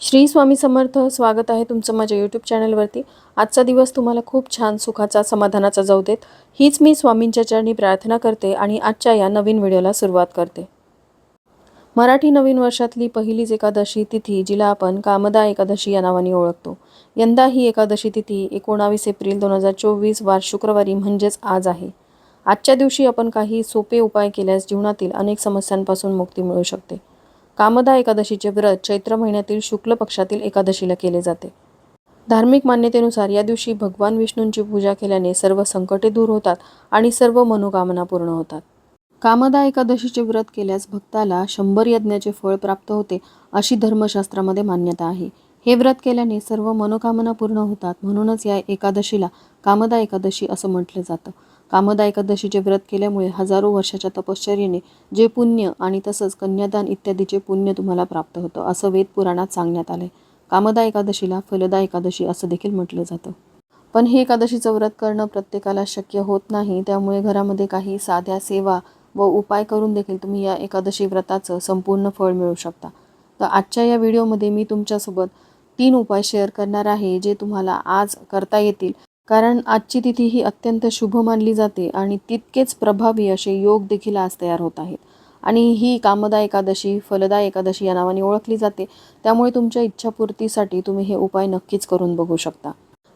श्री स्वामी समर्थ स्वागत आहे तुमचं माझ्या यूट्यूब चॅनलवरती आजचा दिवस तुम्हाला खूप छान सुखाचा समाधानाचा जाऊ देत. हीच मी स्वामींच्या चरणी प्रार्थना करते आणि आजच्या या नवीन व्हिडिओला सुरुवात करते. मराठी नवीन वर्षातली पहिलीच एकादशी तिथी जिला आपण कामदा एकादशी या नावाने ओळखतो. यंदा ही एकादशी तिथी एकोणावीस एप्रिल दोन हजार चोवीस वार शुक्रवारी म्हणजेच आज आहे. आजच्या दिवशी आपण काही सोपे उपाय केल्यास जीवनातील अनेक समस्यांपासून मुक्ती मिळू शकते. कामदा एकादशीचे व्रत चैत्र महिन्यातील शुक्ल पक्षातील एकादशीला केले जाते. धार्मिक मान्यतेनुसार या दिवशी भगवान विष्णूंची पूजा केल्याने सर्व संकटे दूर होतात आणि सर्व मनोकामना पूर्ण होतात. कामदा एकादशीचे व्रत केल्यास भक्ताला शंभर यज्ञाचे फळ प्राप्त होते अशी धर्मशास्त्रामध्ये मान्यता आहे. हे व्रत केल्याने सर्व मनोकामना पूर्ण होतात म्हणूनच या एकादशीला कामदा एकादशी असं म्हटलं जातं. कामदा एकादशीचे व्रत केल्यामुळे हजारो वर्षाच्या तपश्चर्येने जे पुण्य आणि तसंच कन्यादान इत्यादीचे पुण्य तुम्हाला प्राप्त होतं असं वेद पुराणात सांगण्यात आलंय. कामदा एकादशीला फलदा एकादशी असं देखील म्हटलं जातं. पण हे एकादशीचं व्रत करणं प्रत्येकाला शक्य होत नाही त्यामुळे घरामध्ये काही साध्या सेवा व उपाय करून देखील तुम्ही या एकादशी व्रताचं संपूर्ण फळ मिळू शकता. तर आजच्या या व्हिडिओमध्ये मी तुमच्यासोबत तीन उपाय शेअर करणार आहे जे तुम्हाला आज करता येतील. कारण आजची तिथी ही अत्यंत शुभ मानली जाते आणि तितकेच प्रभावी असे योग देखील आज तयार होत आहेत. आणि ही कामदा एकादशी फलदा एकादशी या नावाने ओळखली जाते. त्यामुळे तुमच्या इच्छापूर्तीसाठी तुम्ही हे उपाय नक्कीच करून बघू शकता.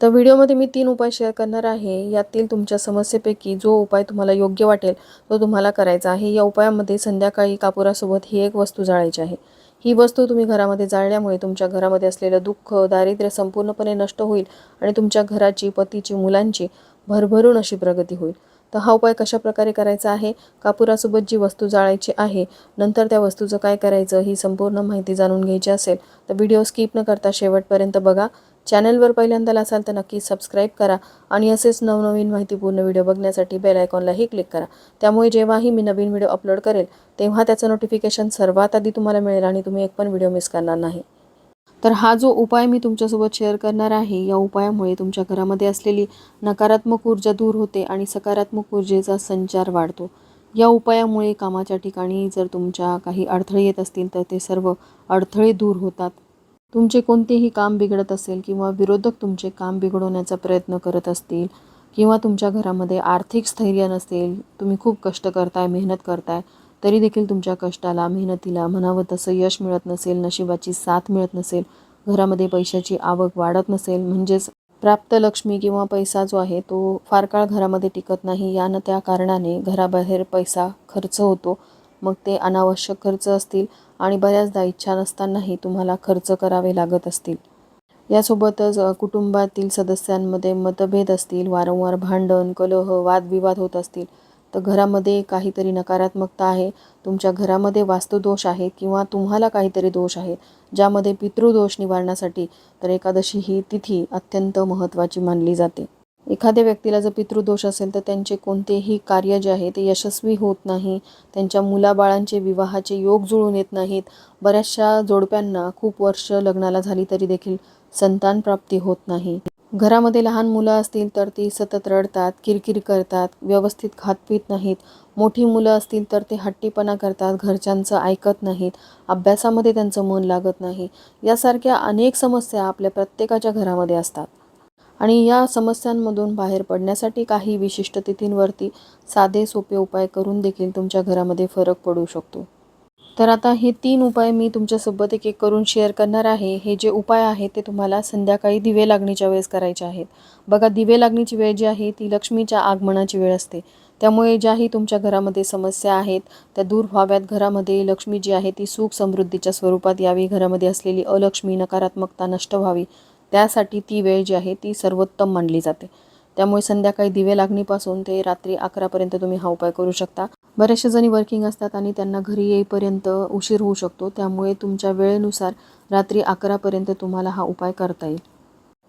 तर व्हिडिओमध्ये मी तीन उपाय शेअर करणार आहे. यातील तुमच्या समस्येपैकी जो उपाय तुम्हाला योग्य वाटेल तो तुम्हाला करायचा आहे. या उपायामध्ये संध्याकाळी कापुरासोबत ही एक वस्तू जाळायची आहे. ही वस्तू तुम्ही घरामध्ये जाळल्यामुळे तुमच्या घरामध्ये असलेलं दुःख दारिद्र्य संपूर्णपणे नष्ट होईल आणि तुमच्या घराची पतीची मुलांची भरभरून अशी प्रगती होईल. तर हा उपाय कशा प्रकारे करायचा आहे? कापुरासोबत जी वस्तू जाळायची आहे नंतर त्या वस्तूचं काय करायचं ही संपूर्ण माहिती जाणून घ्यायची असेल तर व्हिडिओ स्किप न करता शेवटपर्यंत बघा. चॅनलवर पहिल्यांदा असाल तर नक्की सबस्क्राईब करा आणि असेच नवनवीन माहितीपूर्ण व्हिडिओ बघण्यासाठी बेल आयकॉनलाही क्लिक करा. त्यामुळे जेव्हाही मी नवीन व्हिडिओ अपलोड करेल तेव्हा त्याचं नोटिफिकेशन सर्वात आधी तुम्हाला मिळेल आणि तुम्ही एक पण व्हिडिओ मिस करणार नाही. तर हा जो उपाय मी तुमच्यासोबत शेअर करणार आहे या उपायामुळे तुमच्या घरामध्ये असलेली नकारात्मक ऊर्जा दूर होते आणि सकारात्मक ऊर्जेचा संचार वाढतो. या उपायामुळे कामाच्या ठिकाणी जर तुमच्या काही अडथळे येत असतील तर ते सर्व अडथळे दूर होतात. तुमचे कोणतेही काम बिघडत असेल किंवा विरोधक तुमचे काम बिघडवण्याचा प्रयत्न करत असतील किंवा तुमच्या घरामध्ये आर्थिक स्थैर्य नसेल तुम्ही खूप कष्ट करताय मेहनत करताय तरी देखील तुमच्या कष्टाला मेहनतीला म्हणावं तसं यश मिळत नसेल नशिबाची साथ मिळत नसेल घरामध्ये पैशाची आवक वाढत नसेल म्हणजेच प्राप्त लक्ष्मी किंवा पैसा जो आहे तो फार काळ घरामध्ये टिकत नाही. यानं त्या कारणाने घराबाहेर पैसा खर्च होतो. मग ते अनावश्यक खर्च असतील. आणि बऱ्याचदा इच्छा नसतानाही तुम्हाला खर्च करावे लागत असतील. यासोबतच कुटुंबातील सदस्यांमध्ये मतभेद असतील वारंवार भांडण कलह वादविवाद होत असतील तर घरामध्ये काहीतरी नकारात्मकता आहे तुमच्या घरामध्ये वास्तुदोष आहे किंवा तुम्हाला काहीतरी दोष आहे ज्यामध्ये पितृदोष निवारण्यासाठी तर एकादशी ही तिथी अत्यंत महत्त्वाची मानली जाते. एखाद्या व्यक्तीला जर पितृदोष असेल तर त्यांचे कोणतेही कार्य जे आहे ते यशस्वी होत नाही. त्यांच्या मुलाबाळांचे विवाहाचे योग जुळून येत नाहीत. बऱ्याचशा जोडप्यांना खूप वर्ष लग्नाला झाली तरी देखील संतान प्राप्ती होत नाही. घरामध्ये लहान मुलं असतील तर ती सतत रडतात किरकिर करतात व्यवस्थित खात पित नाहीत. मोठी मुलं असतील तर ते हट्टीपणा करतात घरच्यांचं ऐकत नाहीत. अभ्यासामध्ये त्यांचं मन लागत नाही. यासारख्या अनेक समस्या आपल्या प्रत्येकाच्या घरामध्ये असतात. आणि या समस्यांमधून बाहेर पडण्यासाठी काही विशिष्ट तिथींवरती साधे सोपे उपाय करून देखील तुमच्या घरामध्ये फरक पडू शकतो. तर आता हे तीन उपाय मी तुमच्यासोबत एक एक करून शेअर करणार आहे. हे जे उपाय आहेत ते तुम्हाला संध्याकाळी दिवे लागणीच्या वेळेस करायचे आहेत. बघा दिवे लागणीची वेळ जी आहे ती लक्ष्मीच्या आगमनाची वेळ असते. त्यामुळे ज्याही तुमच्या घरामध्ये समस्या आहेत त्या दूर व्हाव्यात. घरामध्ये लक्ष्मी जी आहे ती सुख समृद्धीच्या स्वरूपात यावी. घरामध्ये असलेली अलक्ष्मी नकारात्मकता नष्ट व्हावी. त्यासाठी ती वेळ जी आहे ती सर्वोत्तम मानली जाते. त्यामुळे संध्याकाळी दिवे लागणीपासून ते रात्री अकरापर्यंत तुम्ही हा उपाय करू शकता. बऱ्याचशा जणी वर्किंग असतात आणि त्यांना घरी येईपर्यंत उशीर होऊ शकतो. त्यामुळे तुमच्या वेळेनुसार रात्री अकरापर्यंत तुम्हाला हा उपाय करता येईल.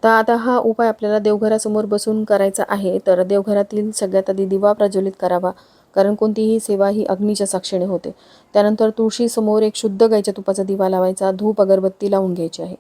तर आता हा उपाय आपल्याला देवघरासमोर बसून करायचा आहे तर देवघरातील सगळ्यात आधी दिवा प्रज्वलित करावा कारण कोणतीही सेवा ही अग्नीच्या साक्षीने होते. त्यानंतर तुळशीसमोर एक शुद्ध गायच्या तुपाचा दिवा लावायचा धूप अगरबत्ती लावून घ्यायची आहे.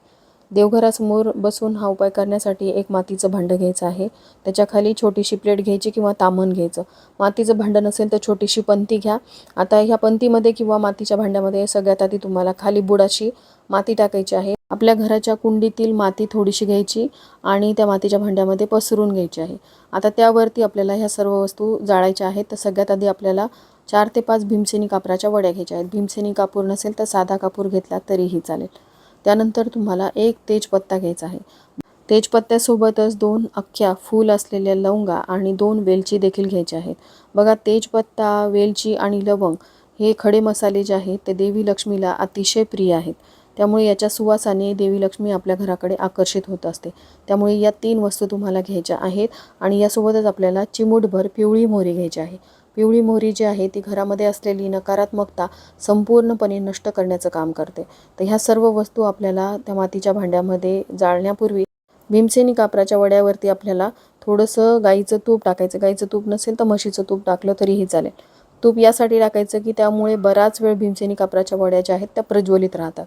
देवघरासमोर बसून हा उपाय करण्यासाठी एक मातीचं भांडं घ्यायचं आहे. त्याच्याखाली छोटीशी प्लेट घ्यायची किंवा तामण घ्यायचं. मातीचं भांडं नसेल तर छोटीशी पंती घ्या. आता ह्या पंतीमध्ये किंवा मातीच्या भांड्यामध्ये सगळ्यात आधी तुम्हाला खाली बुडाशी माती टाकायची आहे. आपल्या घराच्या कुंडीतील माती थोडीशी घ्यायची आणि त्या मातीच्या भांड्यामध्ये पसरून घ्यायची आहे. आता त्यावरती आपल्याला ह्या सर्व वस्तू जाळायच्या आहेत. तर सगळ्यात आधी आपल्याला चार ते पाच भीमसेनी कापराच्या वड्या घ्यायच्या आहेत. भीमसेनी कापूर नसेल तर साधा कापूर घेतला तरीही चालेल. त्यानंतर तुम्हाला एक तेजपत्ता घ्यायचा आहे. तेजपत्त्यासोबतच दोन अख्ख्या फूल असलेल्या लवंगा आणि दोन वेलची देखील घ्यायच्या आहेत. बघा तेजपत्ता वेलची आणि लवंग हे खडे मसाले जे आहेत ते देवी लक्ष्मीला अतिशय प्रिय आहेत. त्यामुळे याच्या सुवासाने देवी लक्ष्मी आपल्या घराकडे आकर्षित होत असते. त्यामुळे या तीन वस्तू तुम्हाला घ्यायच्या आहेत आणि यासोबतच आपल्याला चिमूटभर पिवळी मोहरी घ्यायची आहे. पिवळी मोहरी जी आहे ती घरामध्ये असलेली नकारात्मकता संपूर्णपणे नष्ट करण्याचं काम करते. तर ह्या सर्व वस्तू आपल्याला त्या मातीच्या भांड्यामध्ये जाळण्यापूर्वी भीमसेनी कापराच्या वड्यावरती आपल्याला थोडंसं गाईचं तूप टाकायचं. गाईचं तूप नसेल तर म्हशीचं तूप टाकलं तरीही चालेल. तूप यासाठी टाकायचं की त्यामुळे बराच वेळ भीमसेनी कापराच्या वड्या ज्या आहेत त्या प्रज्वलित राहतात.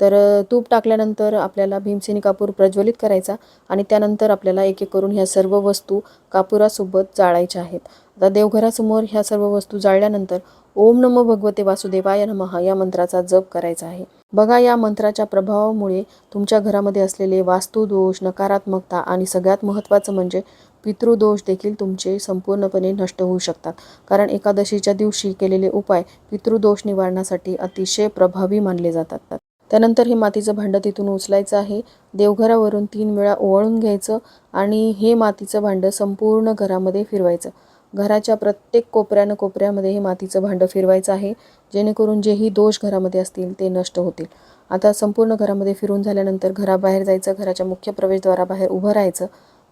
तर तूप टाकल्यानंतर आपल्याला भीमसेनी कापूर प्रज्वलित करायचा आणि त्यानंतर आपल्याला एक एक करून ह्या सर्व वस्तू कापुरासोबत जाळायच्या आहेत. आता देवघरासमोर ह्या सर्व वस्तू जाळल्यानंतर ओम नमो भगवते वासुदेवाय नमः या मंत्राचा जप करायचा आहे. बघा या मंत्राच्या प्रभावामुळे तुमच्या घरामध्ये असलेले वास्तुदोष नकारात्मकता आणि सगळ्यात महत्त्वाचं म्हणजे पितृदोष देखील तुमचे संपूर्णपणे नष्ट होऊ शकतात. कारण एकादशीच्या दिवशी केलेले उपाय पितृदोष निवारणासाठी अतिशय प्रभावी मानले जातात. त्यानंतर हे मातीचं भांडं तिथून उचलायचं आहे. देवघरावरून तीन वेळा ओवाळून घ्यायचं आणि हे मातीचं भांडं संपूर्ण घरामध्ये फिरवायचं. घराच्या प्रत्येक कोपऱ्यानं कोपऱ्यामध्ये हे मातीचं भांडं फिरवायचं आहे. जेणेकरून जेही दोष घरामध्ये असतील ते नष्ट होतील. आता संपूर्ण घरामध्ये फिरून झाल्यानंतर घराबाहेर जायचं घराच्या मुख्य प्रवेशद्वाराबाहेर उभं राहायचं.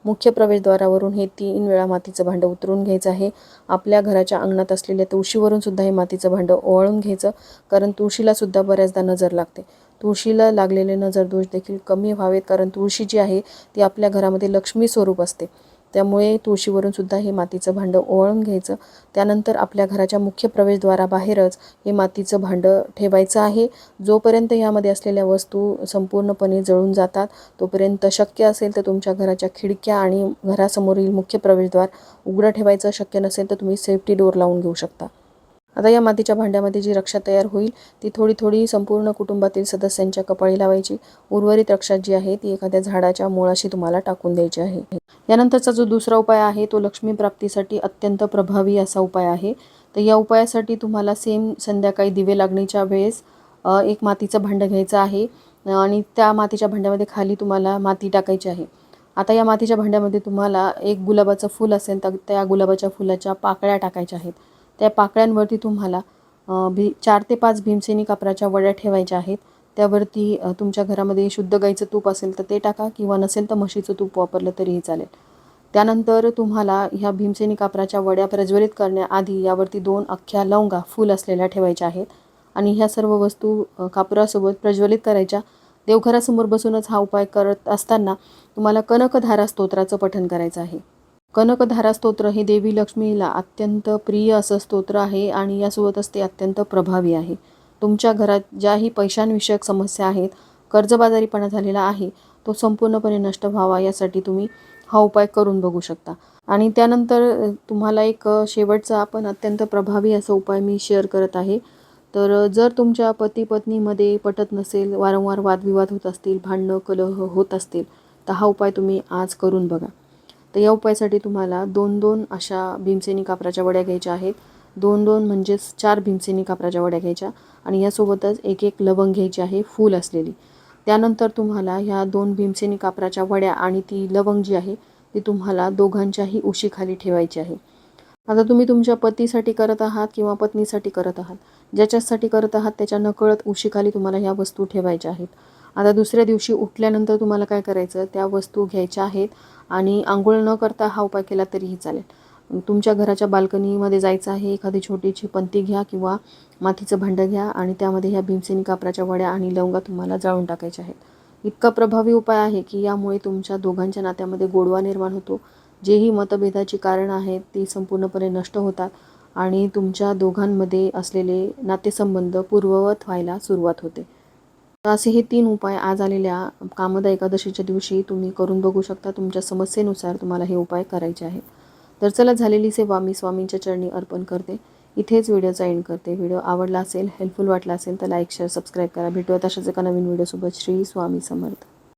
मुख्य प्रवेशद्वारावरून हे तीन वेळा मातीचं भांडं उतरून घ्यायचं आहे. आपल्या घराच्या अंगणात असलेल्या तुळशीवरून सुद्धा हे मातीचं भांडं ओवाळून घ्यायचं कारण तुळशीला सुद्धा बऱ्याचदा नजर लागते. तुळशीला लागलेले नजर दोष देखील कमी व्हावेत कारण तुळशी जी आहे ती आपल्या घरामध्ये लक्ष्मी स्वरूप असते. त्यामुळे तुळशीवरून सुद्धा हे मातीचं भांडं ओवाळून घ्यायचं. त्यानंतर आपल्या घराच्या मुख्य प्रवेशद्वाराबाहेरच हे मातीचं भांडं ठेवायचं आहे. जोपर्यंत यामध्ये असलेल्या वस्तू संपूर्णपणे जळून जातात तोपर्यंत शक्य असेल तर तुमच्या घराच्या खिडक्या आणि घरासमोरील मुख्य प्रवेशद्वार उघडं ठेवायचं. शक्य नसेल तर तुम्ही सेफ्टी डोर लावून घेऊ शकता. आता या मातीच्या भांड्यामध्ये जी रक्षा तयार होईल ती थोडी थोडी संपूर्ण कुटुंबातील सदस्यांच्या कपाळी लावायची. उर्वरित रक्षा जी आहे ती एखाद्या झाडाच्या मुळाशी तुम्हाला टाकून द्यायची आहे. यानंतरचा जो दुसरा उपाय आहे तो लक्ष्मी प्राप्तीसाठी अत्यंत प्रभावी असा उपाय आहे. तर या उपायासाठी तुम्हाला सेम संध्याकाळी दिवे लागणीच्या वेळेस एक मातीचं भांडं घ्यायचं आहे. आणि त्या मातीच्या भांड्यामध्ये खाली तुम्हाला माती टाकायची आहे. आता या मातीच्या भांड्यामध्ये तुम्हाला एक गुलाबाचं फूल असेल तर त्या गुलाबाच्या फुलाच्या पाकळ्या टाकायच्या आहेत. त्या पाकळ्यांवरती तुम्हाला भी चार ते पाच भीमसेनी कापराच्या वड्या ठेवायच्या आहेत. त्यावरती तुमच्या घरामध्ये शुद्ध गाईचं तूप असेल तर ते टाका किंवा नसेल तर म्हशीचं तूप वापरलं तरीही चालेल. त्यानंतर तुम्हाला ह्या भीमसेनी कापराच्या वड्या प्रज्वलित करण्याआधी यावरती दोन अख्ख्या लवंगा फूल असलेल्या ठेवायच्या आहेत. आणि ह्या सर्व वस्तू कापरासोबत कापुरासोबत प्रज्वलित करायच्या. देवघरासमोर बसूनच हा उपाय करत असताना तुम्हाला कनकधारा स्तोत्राचं पठण करायचं आहे. कनकधारा स्तोत्र हे देवी लक्ष्मीला अत्यंत प्रिय असं स्तोत्र आहे आणि यासोबतच ते अत्यंत प्रभावी आहे. तुमच्या घरात ज्याही पैशांविषयक समस्या आहेत कर्जबाजारीपणा झालेला आहे तो संपूर्णपणे नष्ट व्हावा यासाठी तुम्ही हा उपाय करून बघू शकता. आणि त्यानंतर तुम्हाला एक शेवटचा आपण अत्यंत प्रभावी असा उपाय मी शेअर करत आहे. तर जर तुमच्या पती पत्नीमध्ये पटत नसेल वारंवार वादविवाद होत असतील भांडणं कलह होत असतील तर हा उपाय तुम्ही आज करून बघा. तर या उपायासाठी तुम्हाला दोन दोन अशा भीमसेनी कापराच्या वड्या घ्यायच्या आहेत. दोन दोन म्हणजेच चार भीमसेनी कापराच्या वड्या घ्यायच्या आणि यासोबतच एक एक लवंग घ्यायची आहे फूल असलेली. त्यानंतर तुम्हाला ह्या दोन भीमसेनी कापराच्या वड्या आणि ती लवंग जी आहे ती तुम्हाला दोघांच्याही उशीखाली ठेवायची आहे. आता तुम्ही तुमच्या पतीसाठी करत आहात किंवा पत्नीसाठी करत आहात? ज्याच्यासाठी करत आहात त्याच्या नकळत उशीखाली तुम्हाला ह्या वस्तू ठेवायच्या आहेत. आता दुसऱ्या दिवशी उठल्यानंतर तुम्हाला काय करायचं? त्या वस्तू घ्यायच्या आहेत आणि आंघोळ न करता हा उपाय केला तरीही चालेल. तुमच्या घराच्या बाल्कनीमध्ये जायचं आहे एखादी छोटीशी पंती घ्या किंवा मातीचं भांडं घ्या आणि त्यामध्ये ह्या भीमसेनी कापराच्या वड्या आणि लवंगा तुम्हाला जाळून टाकायच्या आहेत. इतका प्रभावी उपाय आहे की यामुळे तुमच्या दोघांच्या नात्यामध्ये गोडवा निर्माण होतो. जेही मतभेदाची कारणं आहेत ती संपूर्णपणे नष्ट होतात आणि तुमच्या दोघांमध्ये असलेले नातेसंबंध पूर्ववत व्हायला सुरुवात होते. तर असे हे तीन उपाय आज आलेल्या कामदा एकादशीच्या दिवशी तुम्ही करून बघू शकता. तुमच्या समस्येनुसार तुम्हाला हे उपाय करायचे आहेत. तर चला झालेली सेवा मी स्वामींच्या चरणी अर्पण करते. इथेच व्हिडिओचा एंड करते. व्हिडिओ आवडला असेल हेल्पफुल वाटला असेल तर लाईक शेअर सबस्क्राईब करा. भेटूया तशाच एका नवीन व्हिडिओसोबत. श्री स्वामी समर्थ.